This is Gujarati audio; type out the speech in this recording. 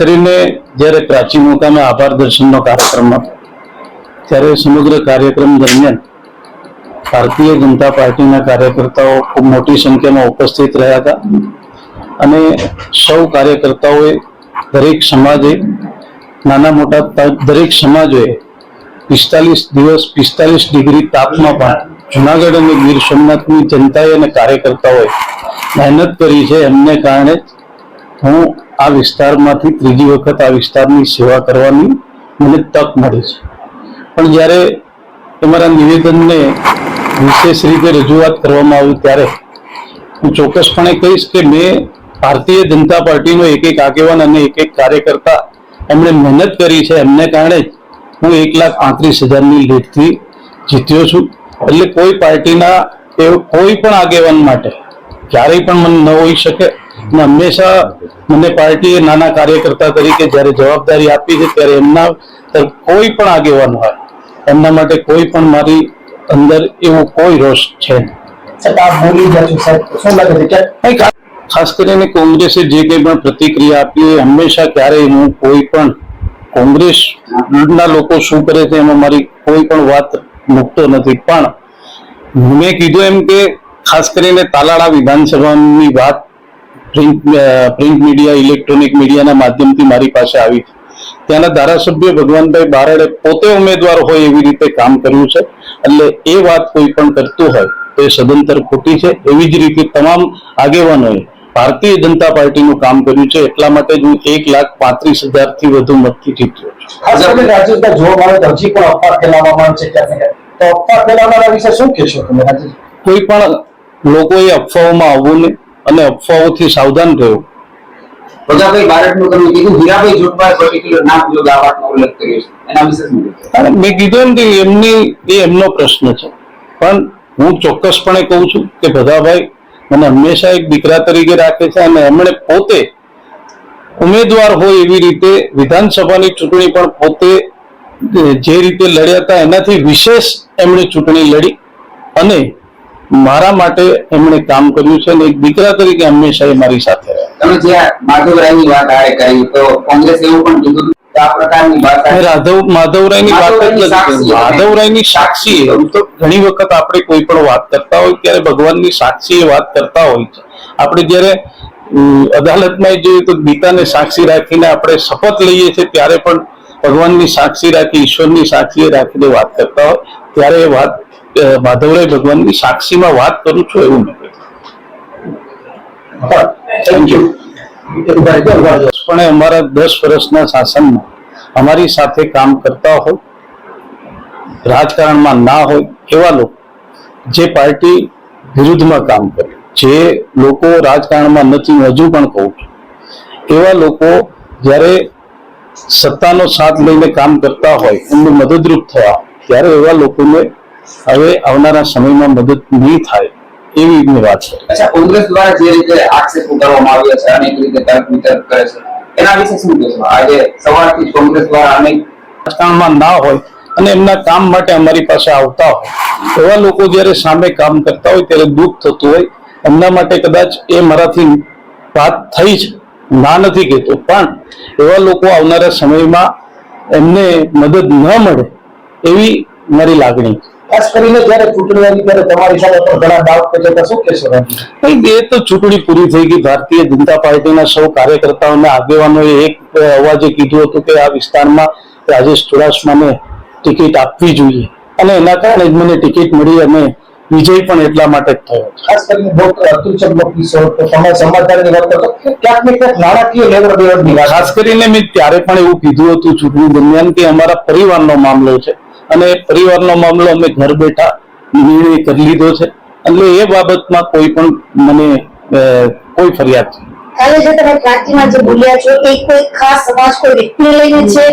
કરીને જ્યારે પ્રાચી મુકામે આભાર દર્શનનો કાર્યક્રમ હતો, ત્યારે સમગ્ર કાર્યક્રમ દરમિયાન ભારતીય જનતા પાર્ટીના કાર્યકર્તાઓ ખૂબ મોટી સંખ્યામાં ઉપસ્થિત રહ્યા હતા અને સૌ કાર્યકર્તાઓએ દરેક સમાજે, નાના મોટા દરેક સમાજોએ પિસ્તાલીસ દિવસ, પિસ્તાલીસ ડિગ્રી તાપમાં પણ જુનાગઢ અને ગીર સોમનાથની જનતાએ અને કાર્યકર્તાઓએ મહેનત કરી છે. એમને કારણે હું આ વિસ્તારમાંથી ત્રીજી વખત આ વિસ્તારની સેવા કરવાની મને તક મળી છે. પણ જ્યારે તમારા નિવેદનને વિશેષ રીતે રજૂઆત કરવામાં આવી ત્યારે હું ચોક્કસપણે કહીશ કે મેં ભારતીય જનતા પાર્ટીનો એક એક આગેવાન અને એક એક કાર્યકર્તા એમણે મહેનત કરી છે. એમને કારણે જ હું એક લાખ આંત્રીસ હજારની લીડથી જીત્યો છું. એટલે કોઈ પાર્ટીના કોઈ પણ આગેવાન માટે ક્યારેય પણ મને ન હોઈ શકે. અને હંમેશા મને પાર્ટીએ નાના કાર્યકર્તા તરીકે જ્યારે જવાબદારી આપી છે ત્યારે એમના કોઈ પણ આગેવાન હોય એમના માટે કોઈ પણ મારી અંદર એવો કોઈ રોષ છે ખાસ કરીને કોંગ્રેસે જે કંઈ પણ પ્રતિક્રિયા આપી એ હંમેશા ક્યારેય હું કોઈ પણ કોંગ્રેસના લોકો શું કરે છે એમાં મારી કોઈ પણ વાત મૂકતો નથી. પણ મેં કીધું એમ કે ખાસ કરીને તાલાળા વિધાનસભાની વાત પ્રિન્ટ પ્રિન્ટ મીડિયા ઇલેક્ટ્રોનિક મીડિયાના માધ્યમથી મારી પાસે આવી ત્યાંના ધારાસભ્ય ભગવાનભાઈ બારડે પોતે ઉમેદવાર હોય એવી રીતે કામ કર્યું છે. એટલે એ વાત કોઈ પણ કરતું હોય તો એ સદંતર ખોટી છે. એવી જ રીતે તમામ આગેવાનોએ ભારતીય જનતા પાર્ટીનું કામ કર્યું છે. એટલા માટે જ હું એક લાખ પાંત્રીસ હજારથી વધુ મતથી જીત્યો છું. ખાસ કરીને રાજેશભાઈ જોવા મળે તો હજી પણ અફવા ફેલાવવામાં છે. તો અફવા ફેલાવનારા વિશે શું કહેશો તમે કોઈ પણ લોકોએ અફવાઓમાં આવવું નહીં. અને અફવાઓથી સાવધાન રહેવું મેં કીધું એમ કે એમની એ એમનો પ્રશ્ન છે. પણ હું ચોક્કસપણે કહું છું કે ભદાભાઈ મને હંમેશા એક દીકરા તરીકે રાખે છે અને એમણે પોતે ઉમેદવાર હોય એવી રીતે વિધાનસભાની ચૂંટણી પણ પોતે જે રીતે લડ્યા હતા એનાથી વિશેષ એમણે ચૂંટણી લડી. અને મારા માટે એમણે કામ કર્યું છે અને એક દીકરા તરીકે હંમેશા એ મારી સાથે તમે જે માધવરાયની વાત આરે કરી તો કોંગ્રેસ એવું પણ કીધું માધવરાયની સાક્ષી. તો ઘણી વખત આપણે કોઈ પણ વાત કરતા હોય ત્યારે ભગવાનની સાક્ષી એ વાત કરતા હોય છે. આપણે જયારે અદાલતમાં જોઈએ તો ગીતાને સાક્ષી રાખીને આપણે શપથ લઈએ છીએ ત્યારે પણ ભગવાનની સાક્ષી રાખી, ઈશ્વરની સાક્ષી રાખીને વાત કરતા હોય, ત્યારે એ વાત માધવરાય ભગવાનની સાક્ષીમાં વાત કરું છું એવું મેં પણ અમારા દસ વર્ષના શાસનમાં અમારી સાથે કામ કરતા હોય, રાજકારણમાં ના હોય, એવા લોકો જે પાર્ટી વિરુદ્ધમાં કામ કરે, જે લોકો રાજકારણમાં નથી હજુ પણ કહું છું, એવા લોકો જ્યારે સત્તાનો સાથ લઈને કામ કરતા હોય એમને મદદરૂપ થયા ત્યારે એવા લોકોને હવે આવનારા સમયમાં મદદ નહીં થાય એવી એમની વાત છે. અચ્છા કોંગ્રેસ દ્વારા જે રીતે આક્ષેપો કરવામાં આવ્યા છે અનેક રીતે તર્ક વિતર્ક કરે છે એના વિશે શું કહેશો? આજે સવારથી કોંગ્રેસ દ્વારા અનેક રાજકારણમાં ના હોય અને એમના કામ માટે અમારી પાસે આવતા હોય એવા લોકો જ્યારે સામે કામ કરતા હોય ત્યારે દુઃખ થતું હોય એમના માટે કદાચ એ મારાથી વાત થઈ જ ના નથી કહેતો. પણ એવા લોકો આવનારા સમયમાં એમને મદદ ન મળે એવી મારી લાગણી. ખાસ કરીને જ્યારે ચૂંટણી આવી ત્યારે તમારી સાથે પણ ઘણા ડાઉટ છે તો શું કહેશો? ભાઈ એ તો ચૂંટણી પૂરી થઈ ગઈ. ભારતીય જનતા પાર્ટીના સૌ કાર્યકર્તાઓને આગેવાનોએ એક અવાજે કીધું હતું કે આ વિસ્તારમાં રાજેશ ચુડાસમાને ટિકિટ આપવી જોઈએ. અને એના કારણે જ મને ટિકિટ મળી અને વિજય પણ એટલા માટે જ થયો. ખાસ કરીને ડોક્ટર અતુલચંદ કિશોર તો તમે સમાધાનની વાત કરતો ક્યાંક ને ક્યાંક નાણાકીય લેવડ દેવડની વાત ખાસ કરીને મેં ત્યારે પણ એવું કીધું હતું ચૂંટણી દરમિયાન કે અમારા પરિવારનો મામલો છે. અને પરિવારનો મામલો અમે ઘર બેઠા નિર્ણય કરી લીધો છે. એટલે એ બાબતમાં કોઈ પણ મને કોઈ ફરિયાદ નથી. કાલે જે તમે પ્રાર્થીમાં જે બોલ્યા છો એ કોઈ ખાસ સમાજ કોઈ વ્યક્તિને લઈને છે?